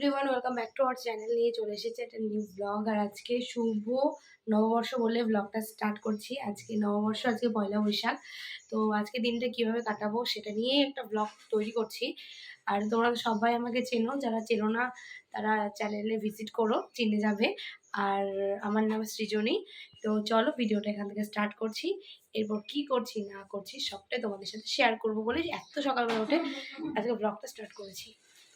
Everyone welcome back to our channel নিয়ে চলে এসেছে একটা নিউ ব্লগ আর আজকে শুভ নববর্ষ বলে ব্লগটা স্টার্ট করছি। আজকে নববর্ষ, আজকে পয়লা বৈশাখ। তো আজকে দিনটা কীভাবে কাটাবো সেটা নিয়েই একটা ব্লগ তৈরি করছি। আর তোমরা সবাই আমাকে চেনো, যারা চেনো না, তারা চ্যানেলে ভিজিট করো, চিনে যাবে। আর আমার নাম সৃজনী। তো চলো ভিডিওটা এখান থেকে স্টার্ট করছি। এরপর কি করছি, না করছি, সবটাই তোমাদের সাথে শেয়ার করব বলে এত সকালবেলা উঠে আজকে ব্লগটা স্টার্ট করেছি।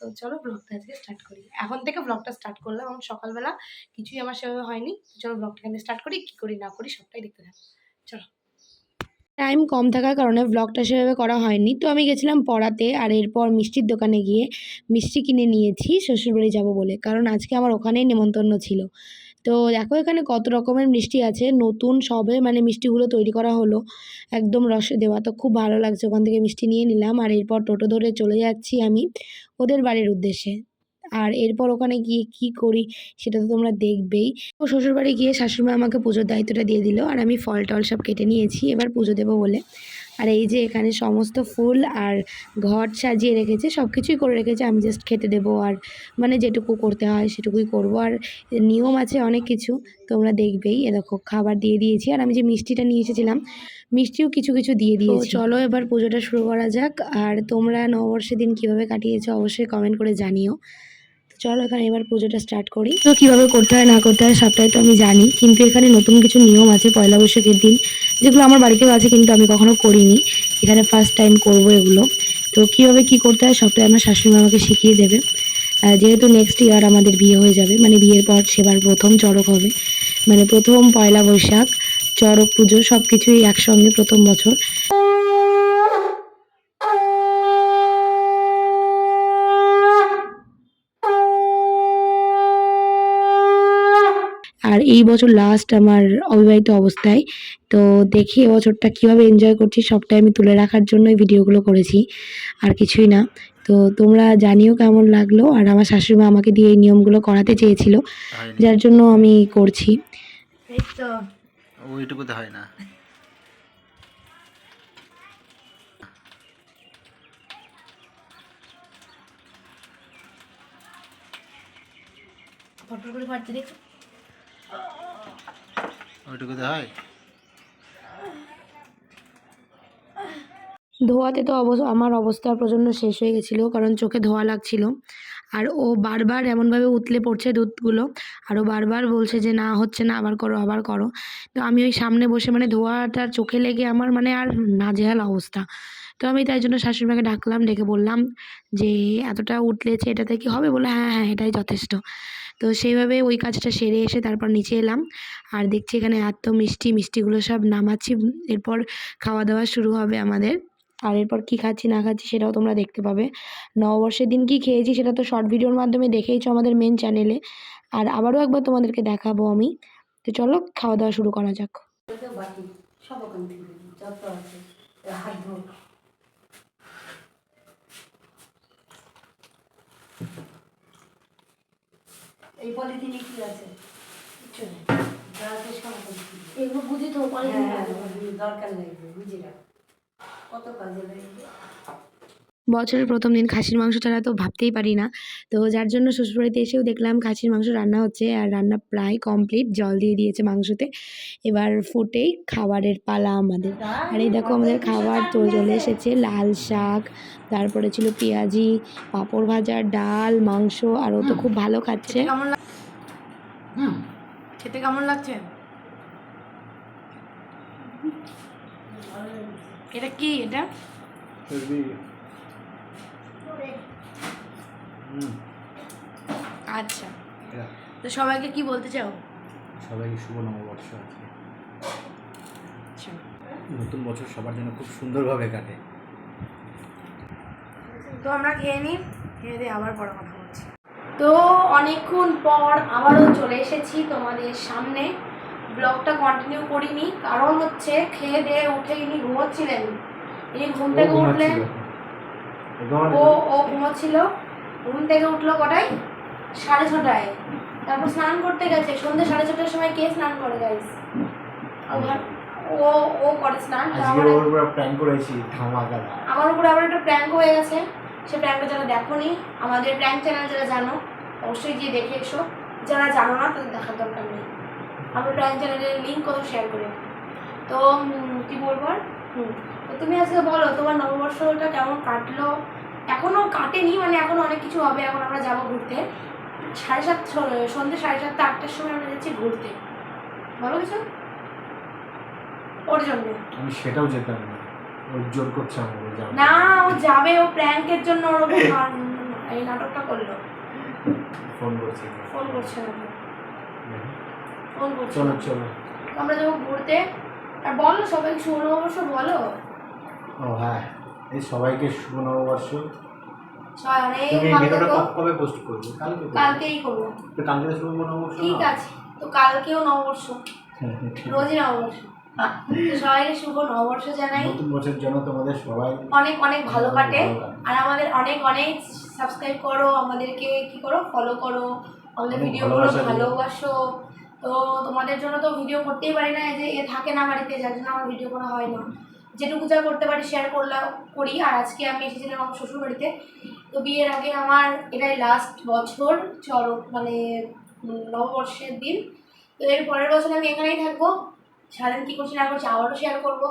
তো চলো ব্লগটা আজকে স্টার্ট করি। এখন থেকে ব্লগটা স্টার্ট করলাম এবং সকালবেলা কিছুই আমার সেভাবে হয়নি। চলো ব্লগটা এখানে স্টার্ট করি, কী করি না করি সবটাই দেখতে থাকো। চলো। টাইম কম থাকার কারণে ব্লগটা সেভাবে করা হয়নি। তো আমি গেছিলাম পড়াতে আর এরপর মিষ্টির দোকানে গিয়ে মিষ্টি কিনে নিয়েছি, শ্বশুরবাড়ি যাব বলে। কারণ আজকে আমার ওখানেই নেমন্তন্ন ছিল। তো দেখো এখানে কত রকমের মিষ্টি আছে। নতুন সবে মানে মিষ্টিগুলো তৈরি করা হলো একদম রসে দেওয়া। তো খুব ভালো লাগছে ওখান থেকে মিষ্টি নিয়ে নিলাম। আর এরপর টোটো ধরে চলে যাচ্ছি আমি ওদের বাড়ির উদ্দেশ্যে। আর এরপর ওখানে গিয়ে কি করি সেটা তো তোমরা দেখবেই। ও শ্বশুরবাড়ি গিয়ে শাশুড়িমা আমাকে পুজোর দায়িত্বটা দিয়ে দিল। আর আমি ফল টল সব কেটে নিয়েছি। এবার পুজো দেবো বলে। আর এই যে এখানে সমস্ত ফুল আর ঘট সাজিয়ে রেখেছে সব কিছুই করে রেখেছে। আমি জাস্ট খেতে দেবো আর মানে যেটুকু করতে হয় সেটুকুই করব। আর নিয়ম আছে অনেক কিছু তোমরা দেখবেই। এ দেখো খাবার দিয়ে দিয়েছি। আর আমি যে মিষ্টিটা নিয়ে এসেছিলাম মিষ্টিও কিছু কিছু দিয়ে দিয়েছি। চলো এবার পুজোটা শুরু করা যাক। আর তোমরা নববর্ষের দিন কীভাবে কাটিয়েছো অবশ্যই কমেন্ট করে জানিও। চলো এখানে এবার পুজোটা স্টার্ট করি। তো কীভাবে করতে হয় না করতে হয় সবটাই তো আমি জানি। কিন্তু এখানে নতুন কিছু নিয়ম আছে পয়লা বৈশাখের দিন। যেগুলো আমার বাড়িতেও আছে কিন্তু আমি কখনো করিনি। এখানে ফার্স্ট টাইম করব এগুলো। তো কীভাবে কি করতে হয় সবটাই আমার শাশুড়ি আমাকে শিখিয়ে দেবে। যেহেতু নেক্সট ইয়ার আমাদের বিয়ে হয়ে যাবে মানে বিয়ের পর সেবার প্রথম চড়ক হবে। মানে প্রথম পয়লা বৈশাখ, চড়ক পুজো সব কিছুই একসঙ্গে প্রথম বছর আর এই বছর লাস্ট আমার অবিবাহিত অবস্থায়। তো দেখি এবছরটা কীভাবে এনজয় করছি সবটাই আমি তুলে রাখার জন্যই ভিডিওগুলো করেছি আর কিছুই না। তো তোমরা জানিও কেমন লাগল আর আমার শাশুড়িমা আমাকে দিয়ে এই নিয়মগুলো করাতে চেয়েছিল যার জন্য আমি করছি। এই তো ওইটুকুতে হয় না। ফটো করে ওইটুকুতে হয়? ধোয়াতে তো অবশ্য আমার অবস্থা প্রচণ্ড শেষ হয়ে গেছিল, কারণ চোখে ধোয়া লাগছিল। আর ও বারবার এমনভাবে উতলে পড়ছে দুধগুলো, আর ও বারবার বলছে যে, না, হচ্ছে না, আবার করো আবার করো। তো আমি ওই সামনে বসে মানে ধোয়াটা চোখে লেগে আমার মানে আর নাজেহাল অবস্থা। তো আমি তাই জন্য শাশুড়িমাকে ডাকলাম, ডেকে বললাম যে, এতটা উতলেছে, এটাতে কি হবে? বলে হ্যাঁ হ্যাঁ এটাই যথেষ্ট। তো সেইভাবে ওই কাজটা সেরে এসে তারপর নিচে এলাম। আর দেখছি এখানে এত মিষ্টি, মিষ্টিগুলো সব নামাচ্ছি। এরপর খাওয়া দাওয়া শুরু হবে আমাদের। আর এরপর কী খাচ্ছি, না খাচ্ছি সেটাও তোমরা দেখতে পাবে। নববর্ষের দিন কি খেয়েছি সেটা তো শর্ট ভিডিওর মাধ্যমে দেখেইছো আমাদের মেন চ্যানেলে আর আবারও একবার তোমাদেরকে দেখাবো আমি। তো চলো খাওয়া দাওয়া শুরু করা যাক। সব ওখান এই পলিথিনে কি আছে? কিচ্ছু নেই। যা আছে সব এগুলো বুঝি তো হ্যাঁ দরকার লাগবে বুঝি না? কত কাজে লাগবে? বছরের প্রথম দিন খাসির মাংস ছাড়া তো ভাবতেই পারি না। তো যার জন্য শ্বশুরবাড়িতে এসেও দেখলাম খাসির মাংস রান্না হচ্ছে আর রান্না প্রায় কমপ্লিট জল দিয়ে দিয়েছে মাংসতে। এবার ফুটেই খাবারের পালা আমাদের। আর এই দেখো আমাদের খাবার তো চলে এসেছে লাল শাক তারপরে ছিল পেঁয়াজি পাঁপড় ভাজা ডাল মাংস আর ও তো খুব ভালো খাচ্ছে। কেমন খেতে কেমন লাগছে? এটা কি এটা হুম আচ্ছা। তো সবাইকে কি বলতে চাও? সবাইকে শুভ নববর্ষ আজকে আচ্ছা। নতুন বছর সবার জন্য খুব সুন্দরভাবে কাটে। তো আমরা খেয়ে নিই খেয়ে দিয়ে আবার পরে কথা বলছি। তো অনেকক্ষণ পর আবারও চলে এসেছি তোমাদের সামনে। ব্লগটা কন্টিনিউ করিনি কারণ হচ্ছে খেয়ে দিয়ে উঠে ইনি ঘুমোচ্ছিলেন। ইনি ঘুম থেকে উঠলে ও ও ঘুমোচ্ছিল। ঘুম থেকে উঠল কটায়? সাড়ে ছটায়। তারপর স্নান করতে গেছে। সন্ধ্যে সাড়ে ছটার সময় কে স্নান করে গাইস ও ও করে স্নান আমার উপর করেছি আমার আবার একটা প্র্যাঙ্ক হয়ে গেছে। সে প্র্যাঙ্কটা যারা দেখোনি আমাদের প্র্যাঙ্ক চ্যানেল যারা জানো অবশ্যই গিয়ে দেখে এসো। যারা জানো না তাদের দেখার দরকার নেই। আমি প্রাইম চ্যানেলের লিঙ্ক কোথাও শেয়ার করে তো কি বলব হুম তো তুমি আজকে বলো তোমার নববর্ষটা কেমন কাটলো? এখনও কাটেনি মানে এখনও অনেক কিছু হবে এখন আমরা যাব ঘুরতে। সাড়ে সাত সন্ধ্যে সাড়ে সাতটা আটটার সময় আমরা যাচ্ছি ঘুরতে। বলো কিছু? ওর জন্য। আমি সেটাও যেতাম না। ওর জোর করছে আমাকে না ও যাবে ও প্র্যাঙ্কের জন্য ওরকম এই নাটকটা করল। ফোন করছে ফোন করছে ফোন করছে। চলো চলো। আমরা যাব ঘুরতে। আর বলো সবাই শুভ নববর্ষ বলো। ও হ্যাঁ। এই সবাইকে শুভ নববর্ষ। অনেক তুমি ভিডিওটা কবে- পোস্ট করবে? কালকে কালকেই করব। তো কালকে শুভ নববর্ষ ঠিক আছে তো কালকেও নববর্ষ। হ্যাঁ, হ্যাঁ। রোজই নববর্ষ। সবাইকে শুভ নববর্ষ জানাই। নতুন বছর জন্য তোমাদের সবাই অনেক অনেক ভালো কাটে। আর আমাদের অনেক অনেক সাবস্ক্রাইব করো আমাদেরকে কি করো? ফলো করো। আমাদের ভিডিওগুলো ভালোবাসো তো তোমাদের জন্য তো ভিডিও করতেই পারি না যে এ থাকে না বাড়িতে যার জন্য আমার ভিডিও করা হয় না। যেটুকু যা করতে পারি শেয়ার করলাম করি। আর আজকে আমি এসেছিলাম আমার শ্বশুর বাড়িতে তো বিয়ের আগে আমার এটাই লাস্ট বছর চরক মানে নববর্ষের দিন। তো এর পরের বছর আমি এখানেই থাকব। সারাদিন কী করছি, না করছি, আবারও শেয়ার করব।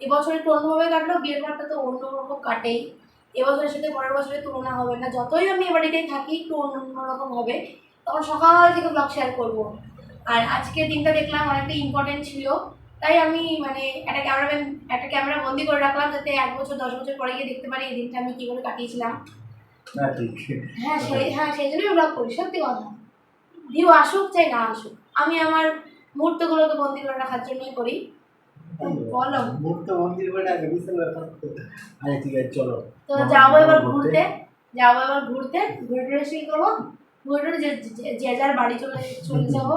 এবছর একটু অন্যভাবে কাটলো, বিয়ের পরটা তো অন্যরকম কাটেই। এবছরের সাথে পরের বছরের তুলনা হবে না। যতই আমি এ বাড়িতেই থাকি, একটু অন্যরকম হবে। তখন সকাল থেকে ব্লগ শেয়ার করব। আর আজকের দিনটা দেখলাম অনেকটা ইম্পর্টেন্ট ছিল। তাই আমি মানে একটা ক্যামেরাম্যান একটা ক্যামেরা বন্দি করে রাখলাম যাতে এক বছর দশ বছর পরে গিয়ে দেখতে পারি এই দিনটা আমি কী করে কাটিয়েছিলাম। হ্যাঁ হ্যাঁ সেই হ্যাঁ সেই জন্যই ব্লগ করি সত্যি কথা। ভিউ আসুক চাই না আসুক আমি আমার মুহূর্তগুলোকে বন্দি করে রাখার জন্যই করি। বলো। বিশাল ব্যাপার। ঠিক আছে চলো। তো যাব এবার ঘুরতে? যাব এবার ঘুরতে ঘুরে টুরে করব। ঘুরে টুরে যে যার বাড়ি চলে চলে যাব।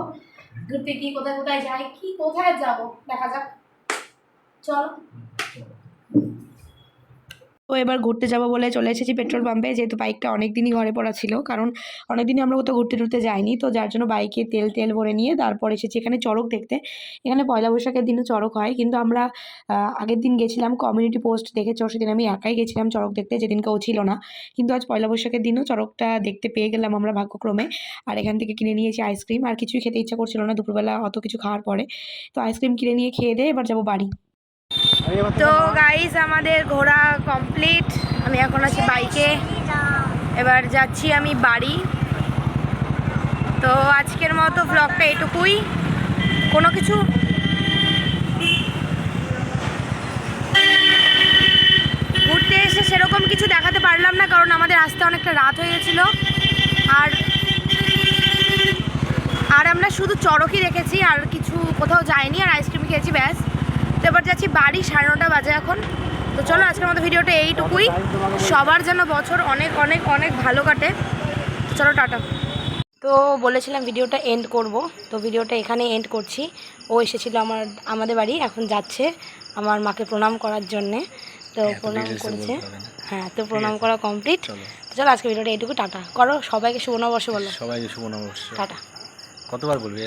ঘুরতে গিয়ে কোথায় কোথায় যাই কি কোথায় যাব? দেখা যাক। চলো। তো এবার ঘুরতে যাব বলে চলে এসেছি পেট্রোল পাম্পে। যেহেতু বাইকটা অনেক দিনই ঘরে পড়া ছিল, কারণ অনেক দিনই আমরা কোথাও ঘুরতে টুরতে যাইনি। তো যার জন্য বাইকে তেল তেল ভরে নিয়ে তারপর এসেছি এখানে চড়ক দেখতে। এখানে পয়লা বৈশাখের দিনও চড়ক হয়, কিন্তু আমরা আগের দিন গেছিলাম কমিউনিটি পোস্ট দেখেছ, সেদিন আমি একাই গেছিলাম চড়ক দেখতে যেদিনকে ও ছিল না। কিন্তু আজ পয়লা বৈশাখের দিনও চড়কটা দেখতে পেয়ে গেলাম আমরা ভাগ্যক্রমে। আর এখান থেকে কিনে নিয়েছি আইসক্রিম আর কিছুই খেতে ইচ্ছা করছিল না, দুপুরবেলা অত কিছু খাওয়ার পরে। তো আইসক্রিম কিনে নিয়ে খেয়ে দিয়ে এবার যাব বাড়ি। তো গাইস আমাদের ঘোরা কমপ্লিট আমি এখন আছি বাইকে এবার যাচ্ছি আমি বাড়ি। তো আজকের মতো ব্লগটা এটুকুই। কোনো কিছু? ঘুরতে এসে সেরকম কিছু দেখাতে পারলাম না, কারণ আমাদের আসতে অনেকটা রাত হয়ে গেছিল। আর আর আমরা শুধু চড়কই রেখেছি আর কিছু কোথাও যাইনি, আর আইসক্রিম খেয়েছি, ব্যাস। তো এবার যাচ্ছি বাড়ি সাড়ে নটা বাজে এখন। তো চলো আজকের মতো ভিডিওটা এইটুকুই। সবার যেন বছর অনেক অনেক অনেক ভালো কাটে। চলো টাটা। তো বলেছিলাম ভিডিওটা এন্ড করব। তো ভিডিওটা এখানে এন্ড করছি। ও এসেছিল আমার আমাদের বাড়ি এখন যাচ্ছে আমার মাকে প্রণাম করার জন্যে। তো প্রণাম করেছে। হ্যাঁ তো প্রণাম করা কমপ্লিট চলো। চলো আজকে ভিডিওটা এইটুকু টাটা। করো সবাইকে শুভ নববর্ষ বলো। সবাইকে শুভ নববর্ষ। টাটা। কতবার বলবি?